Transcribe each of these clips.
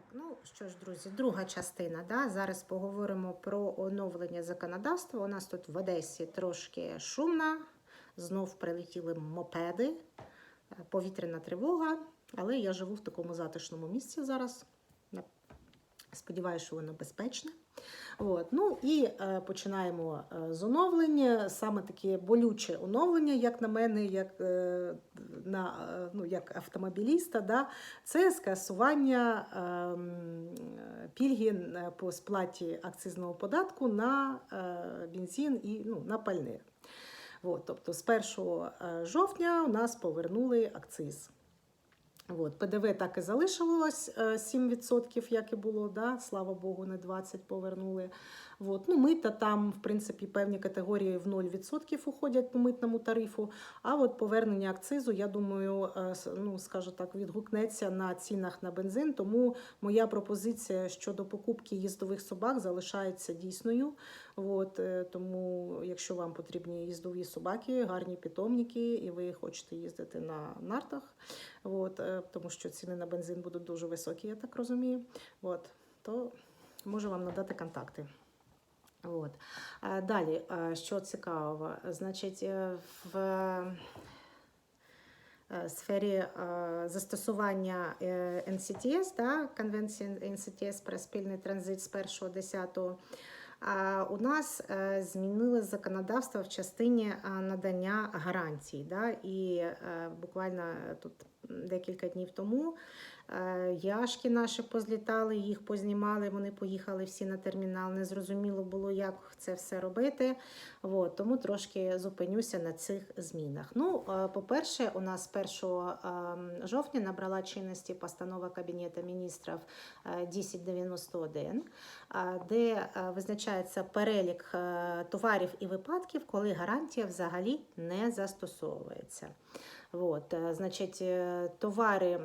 Так, ну що ж, друзі, друга частина. Да? Зараз поговоримо про оновлення законодавства. У нас тут в Одесі трошки шумно, знов прилетіли мопеди, е, повітряна тривога, але я живу в такому затишному місці зараз. Сподіваюся, що воно безпечне. От. Ну і е, починаємо е, з оновлення. Саме таке болюче оновлення, як на мене, як, е, на, е, ну, як автомобіліста, да? це скасування е, пільги е, по сплаті акцизного податку на е, бензин і ну, на пальне. От, тобто з 1 жовтня у нас повернули акциз. От, ПДВ так і залишилось е, 7%, як і було, да? слава Богу, не 20% повернули. От. Ну, мита там, в принципі, певні категорії в 0% уходять по митному тарифу. А от повернення акцизу, я думаю, е, ну, скажу так, відгукнеться на цінах на бензин. Тому моя пропозиція щодо покупки їздових собак залишається дійсною. От, е, тому, якщо вам потрібні їздові собаки, гарні питомники, і ви хочете їздити на нартах, от, е, тому що ціни на бензин будуть дуже високі, я так розумію. От, то можу вам надати контакти. От. Далі, що цікавого, значить, е, в е, сфері е, застосування NCTS, да, Конвенції NCTS про спільний транзит з 1.10, а у нас змінили законодавство в частині надання гарантій. Да, і буквально тут декілька днів тому яшки наші позлітали, їх познімали, вони поїхали всі на термінал. Незрозуміло було, як це все робити. От, тому трошки зупинюся на цих змінах. Ну, е, по-перше, у нас 1 ем, жовтня набрала чинності постанова Кабінету міністрів е, 1091, е, де е, визначається перелік е, товарів і випадків, коли гарантія взагалі не застосовується. От, е, значить, е, товари.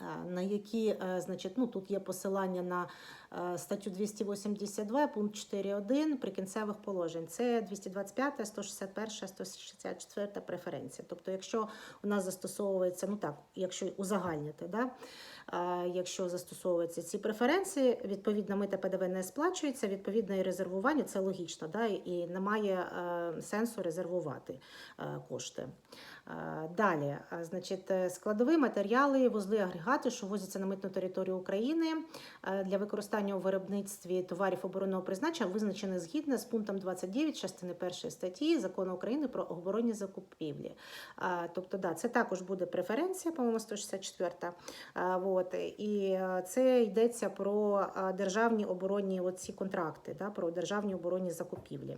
Е, На які, е, значить, ну тут є посилання на е, статтю 282, пункт 4.1 прикінцевих положень. Це 225, 161, 164 преференція. Тобто, якщо у нас застосовується, ну так, якщо узагальнити, да, якщо застосовуються ці преференції, відповідно, мита ПДВ не сплачується, відповідно, і резервування це логічно, да, і немає сенсу резервувати кошти. Е, Далі, е, значить, е, складові матеріали, вузли, агрегати, що возяться на митну територію України для використання у виробництві товарів оборонного призначення, визначені згідно з пунктом 29 частини 1 статті Закону України про оборонні закупівлі. Тобто, да, це також буде преференція, по-моєму, 164. Е, Вот. І це йдеться про державні оборонні оці контракти, да, про державні оборонні закупівлі.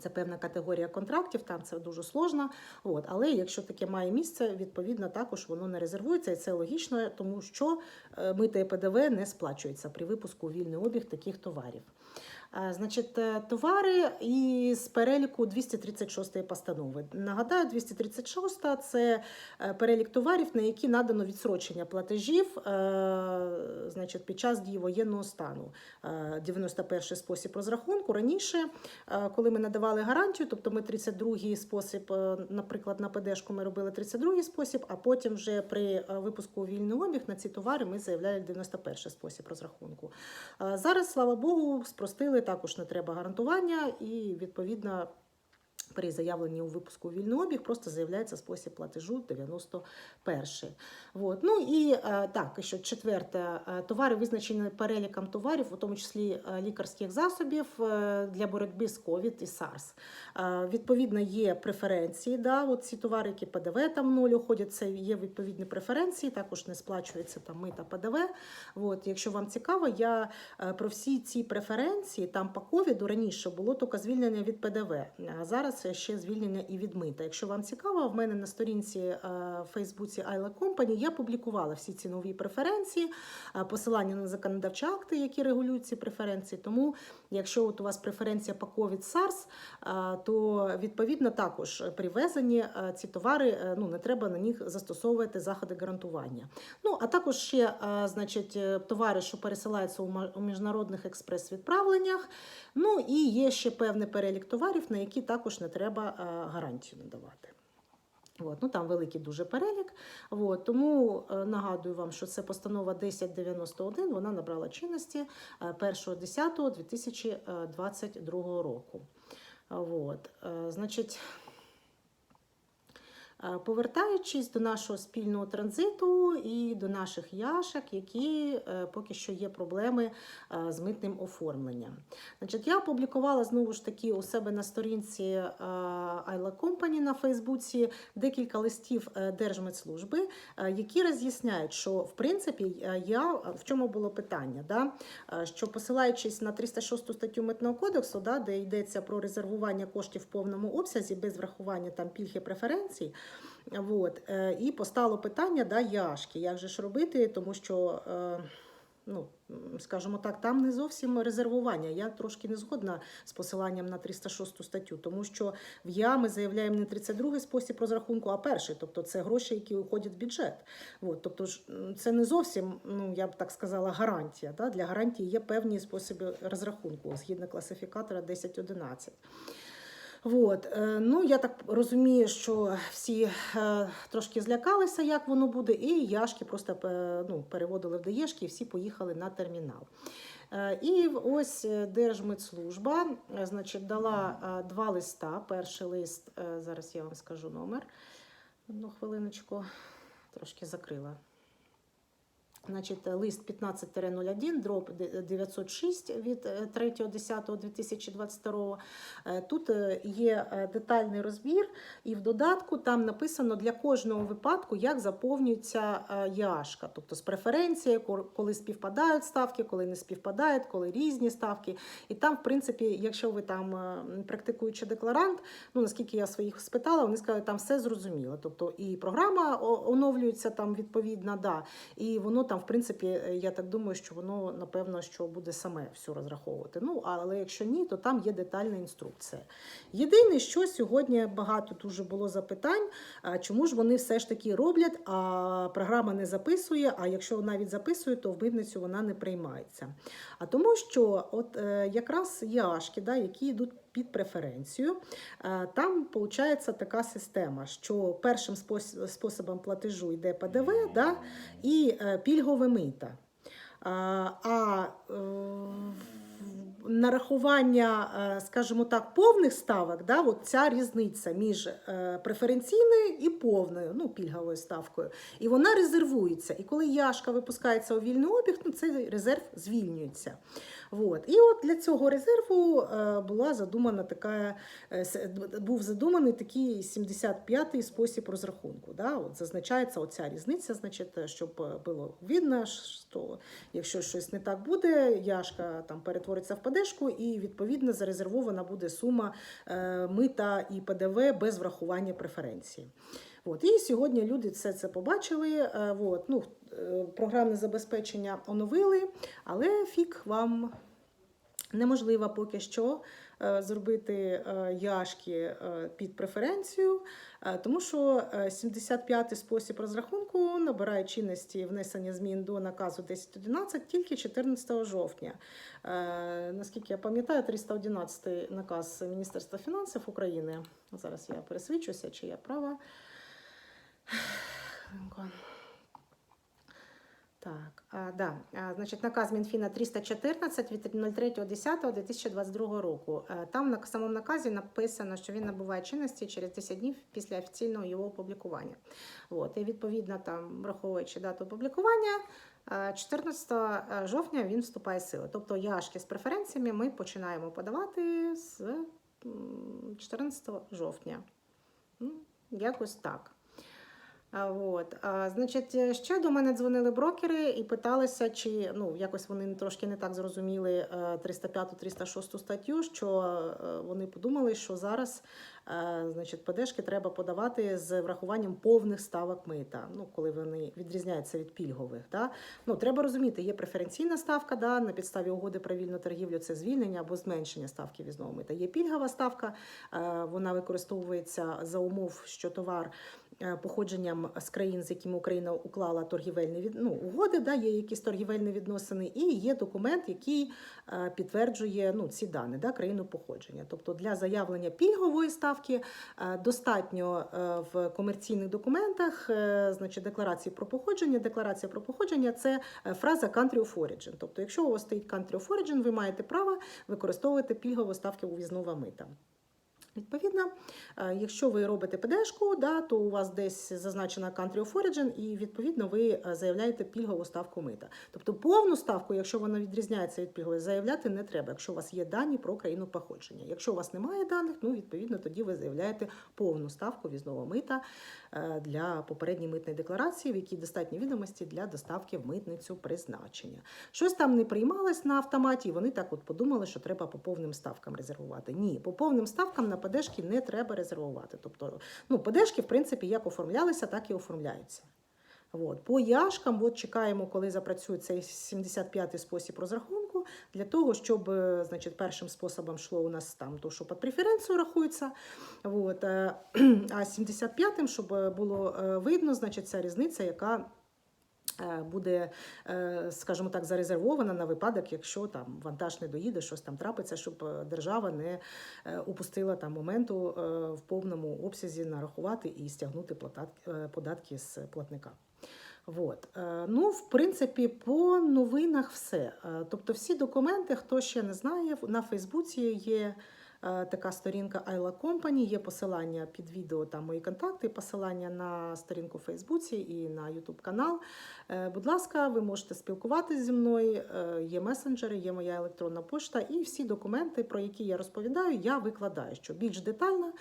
Це певна категорія контрактів, там це дуже сложно. От. Але якщо таке має місце, відповідно також воно не резервується, і це логічно, тому що мити мита і ПДВ не сплачується при випуску у вільний обіг таких товарів. Е, Значить, е, товари із переліку 236 постанови. Нагадаю, 236 це е, перелік товарів, на які надано відсрочення платежів значить, під час дії воєнного стану. Е, 91 спосіб розрахунку. Раніше, коли ми надавали гарантію, тобто ми 32 спосіб, наприклад, на ПДшку ми робили 32 спосіб, а потім вже при випуску вільний обіг на ці товари ми заявляли 91 спосіб розрахунку. Зараз, слава Богу, спростили, також не треба гарантування і відповідно. При заявленні у випуску вільний обіг просто заявляється спосіб платежу 91. Вот. Ну і е, так, що четверте, е, товари визначені переліком товарів, у тому числі е, лікарських засобів для боротьби з COVID і SARS. Відповідно, є преференції. Да, ці товари, які ПДВ там нуль уходять, це є відповідні преференції, також не сплачується там мита ПДВ. От, якщо вам цікаво, я про всі ці преференції там по ковіду раніше було тільки звільнення від ПДВ, а зараз ще звільнення і відмита. Якщо вам цікаво, в мене на сторінці е, в Фейсбуці Айла Company я публікувала всі ці нові преференції, е, посилання на законодавчі акти, які регулюють ці преференції. Тому, якщо от у вас преференція по COVID SARS, то відповідно також при ввезенні е, ці товари е, ну не треба на них застосовувати заходи гарантування. Ну а також ще е, значить е, товари, що пересилаються у міжнародних експрес-відправленнях. Ну і є ще певний перелік товарів, на які також не треба гарантію надавати. От, ну, там великий дуже перелік. От, тому е, нагадую вам, що це постанова 1091, вона набрала чинності е, 1.10.2022 року. От, е, значить, Е, Повертаючись до нашого спільного транзиту і до наших яшок, які е, поки що є проблеми е, з митним оформленням. Значить, я опублікувала знову ж таки у себе на сторінці е, Ayla Company на Фейсбуці декілька листів е, Держмитслужби, е, які роз'ясняють, що в принципі е, я в чому було питання, да? е, що посилаючись на 306 статтю Митного кодексу, да, де йдеться про резервування коштів в повному обсязі без врахування там пільг і преференцій. Вот. е, І постало питання да, яшки, як же ж робити, тому що. е, Ну, скажімо так, там не зовсім резервування. Я трошки не згодна з посиланням на 306 статтю, тому що в ЯМ ми заявляємо не 32 спосіб розрахунку, а перший. Тобто це гроші, які уходять в бюджет. От, тобто це не зовсім, ну я б так сказала, гарантія. Да? Для гарантії є певні способи розрахунку згідно класифікатора 1011. От, е, ну я так розумію, що всі е, трошки злякалися, як воно буде, і яшки просто е, ну, переводили в ДЕшки, і всі поїхали на термінал. І ось Держмитслужба значить, дала два листа. Перший лист, зараз я вам скажу номер. Одну хвилиночку, трошки закрила. Значить, лист 15-01, дроб 906 від е, 3.10.2022. Е, Тут е, є е, детальний розбір, і в додатку там написано для кожного випадку, як заповнюється е, яшка. Тобто з преференцією, ко- коли співпадають ставки, коли не співпадають, коли різні ставки. І там, в принципі, якщо ви там е, практикуючий декларант, ну наскільки я своїх спитала, вони сказали, там все зрозуміло. Тобто і програма оновлюється там відповідно, да, і воно там, в принципі, е, я так думаю, що воно напевно що буде саме все розраховувати. Ну, але якщо ні, то там є детальна інструкція. Єдине, що сьогодні багато дуже було запитань, чому ж вони все ж таки роблять, а програма не записує, а якщо навіть записує, то в митницю вона не приймається. А тому, що от е, якраз яшки, да, які йдуть під преференцію, е, там виходить така система, що першим способом платежу йде ПДВ да, і е, пільгове мита. А, а е, нарахування, е, скажімо так, повних ставок, да, от ця різниця між е, преференційною і повною, ну, пільговою ставкою, і вона резервується. І коли яшка випускається у вільний обіг, ну, цей резерв звільнюється. От. І от для цього резерву е, була задумана така, був задуманий такий 75-й спосіб розрахунку. Да? От зазначається оця різниця, значить, щоб було видно, що якщо щось не так буде, яшка там перетвориться в падешку, і відповідно зарезервована буде сума е, мита і ПДВ без врахування преференції. От. І сьогодні люди все це побачили. е, От. Ну, е, програмне забезпечення оновили, але фік вам неможливо поки що зробити е, яшки е, під преференцію, е, тому що е, 75-й спосіб розрахунку набирає чинності внесення змін до наказу 1011 тільки 14 жовтня. Е, Наскільки я пам'ятаю, 311 наказ Міністерства фінансів України. Зараз я пересвідчуся, чи я права. Да. значить, наказ Мінфіна 314 від 03.10.2022 року. Е, Там на самому наказі написано, що він набуває чинності через 10 днів після офіційного його опублікування. От, і відповідно, там, враховуючи дату опублікування, е, 14 жовтня він вступає в силу. Тобто яшки з преференціями ми починаємо подавати з 14 жовтня. Ну, якось так. От, а, значить, е, ще до мене дзвонили брокери і питалися, чи ну якось вони трошки не так зрозуміли 305-306 статтю, що е, вони подумали, що зараз е, ПДшки треба подавати з врахуванням повних ставок мита, ну коли вони відрізняються від пільгових. Да? Ну, треба розуміти, є преференційна ставка да, на підставі угоди про вільну торгівлю, це звільнення або зменшення ставки візного мита. Є пільгова ставка, е, вона використовується за умов, що товар е, походженням з країн, з якими Україна уклала торгівельні від... ну, угоди, да, є якісь торгівельні відносини, і є документ, який е, підтверджує ну, ці дані, да, країну походження. Тобто для заявлення пільгової ставки е, достатньо е, в комерційних документах, е, значить, декларації про походження. Декларація про походження це е, фраза country of origin. Тобто, якщо у вас стоїть country of origin, ви маєте право використовувати пільгову ставку у увізного мита. Відповідно, е, якщо ви робите ПДшку, да, то у вас десь зазначена country of origin, і відповідно ви е, заявляєте пільгову ставку мита. Тобто повну ставку, якщо вона відрізняється від пільгової, заявляти не треба, якщо у вас є дані про країну походження. Якщо у вас немає даних, ну відповідно тоді ви заявляєте повну ставку візного мита е, для попередньої митної декларації, в якій достатні відомості для доставки в митницю призначення. Щось там не приймалось на автоматі, і вони так от подумали, що треба по повним ставкам резервувати. Ні, по повним ставкам на ПДшки не треба резервувати. Тобто, ну, ПДшки, в принципі, як оформлялися, так і оформляються. От. По яшкам от чекаємо, коли запрацює цей 75-й спосіб розрахунку, для того, щоб е, значить, першим способом йшло у нас там то, що під преференцію рахується. От. е, А 75-м, щоб було е, видно, значить, ця різниця, яка буде, е, скажімо так, зарезервована на випадок, якщо там вантаж не доїде, щось там трапиться, щоб е, держава не е, упустила там моменту е, в повному обсязі нарахувати і стягнути е, податки з платника. Вот. Е, Ну, в принципі, по новинах все. Е, Тобто, всі документи, хто ще не знає, на Фейсбуці є е, така сторінка Айла Company, є посилання під відео, там мої контакти, посилання на сторінку в Фейсбуці і на Ютуб канал. Е, Будь ласка, ви можете спілкуватися зі мною. е, Є месенджери, є моя електронна пошта, і всі документи, про які я розповідаю, я викладаю. Що більш детально е,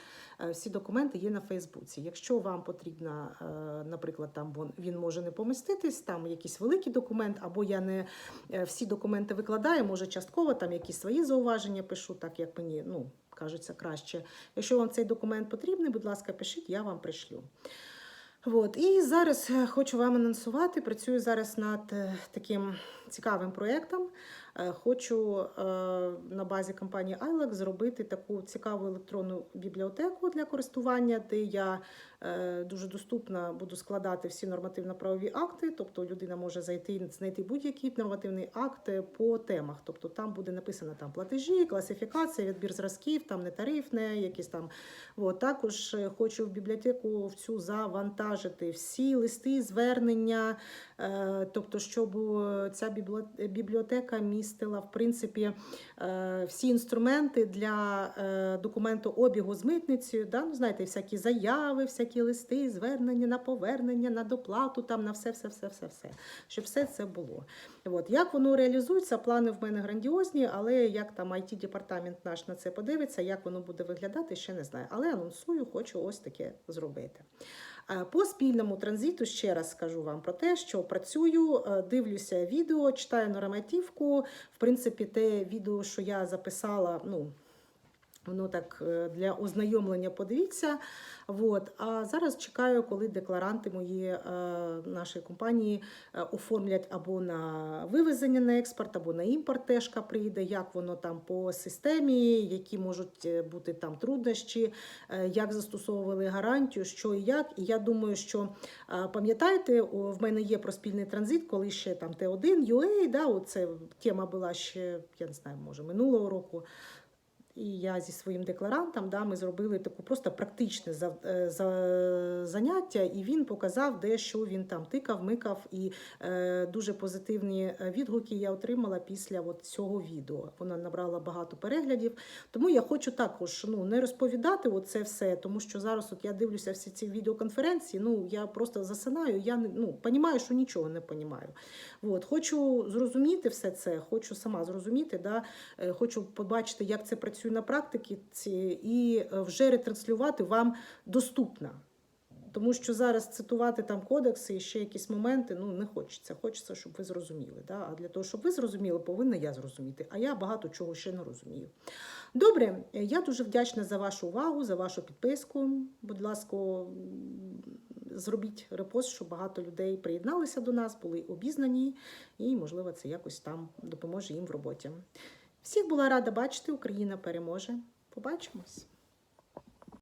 всі документи є на Фейсбуці. Якщо вам потрібно, е, наприклад, там він може не поміститись, там якийсь великий документ, або я не е, всі документи викладаю, може частково там якісь свої зауваження пишу, так як мені ну, кажеться краще. Якщо вам цей документ потрібний, будь ласка, пишіть, я вам пришлю. От. І зараз е, хочу вам анонсувати. Працюю зараз над е, таким цікавим проєктом. Е, Хочу е, на базі компанії iLac зробити таку цікаву електронну бібліотеку для користування, де я е, дуже доступно буду складати всі нормативно-правові акти. Тобто людина може зайти знайти будь-який нормативний акт по темах. Тобто там буде написано там платежі, класифікація, відбір зразків, там не тарифне, якісь там. От. Також хочу в бібліотеку в цю завантажити всі листи, звернення, тобто, щоб е, ця бібліотека містила в принципі е, всі інструменти для е, документообігу з митницею. Да? Ну, знаєте, всякі заяви, всякі листи, звернення на повернення, на доплату, там на все, все, все, все, все. Щоб все це було. От. Як воно реалізується, плани в мене грандіозні, але як там it департамент наш на це подивиться, як воно буде виглядати, ще не знаю. Але анонсую, хочу ось таке зробити. Е, По спільному транзиту ще раз скажу вам про те, що працюю, е, дивлюся відео, читаю нормативку. В принципі, те відео, що я записала, ну. Воно так е, для ознайомлення подивіться. От. А зараз чекаю, коли декларанти мої е, нашої компанії е, оформлять або на вивезення на експорт, або на імпорт тежка прийде, як воно там по системі, які можуть бути там труднощі, як застосовували гарантію, що і як. І я думаю, що пам'ятаєте, в мене є про спільний транзит, коли ще там Т1, UA, да, оце тема була ще, я не знаю, може минулого року. І я зі своїм декларантом да, ми зробили таку просто практичне за, е, за, заняття, і він показав, де що він там тикав, микав. І е, дуже позитивні е, відгуки я отримала після от цього відео. Вона набрала багато переглядів. Тому я хочу також ну, не розповідати оце все, тому що зараз от я дивлюся всі ці відеоконференції. Ну я просто засинаю. Я ну, розумію, що нічого не розумію. От, хочу зрозуміти все це, хочу сама зрозуміти, да, е, хочу побачити, як це працює на практиці, і е, вже ретранслювати вам доступно. Тому що зараз цитувати там кодекси і ще якісь моменти ну не хочеться. Хочеться, щоб ви зрозуміли. Да? А для того, щоб ви зрозуміли, повинна я зрозуміти. А я багато чого ще не розумію. Добре, я дуже вдячна за вашу увагу, за вашу підписку. Будь ласка, зробіть репост, щоб багато людей приєдналися до нас, були обізнані, і, можливо, це якось там допоможе їм в роботі. Всіх була рада бачити. Україна переможе. Побачимось!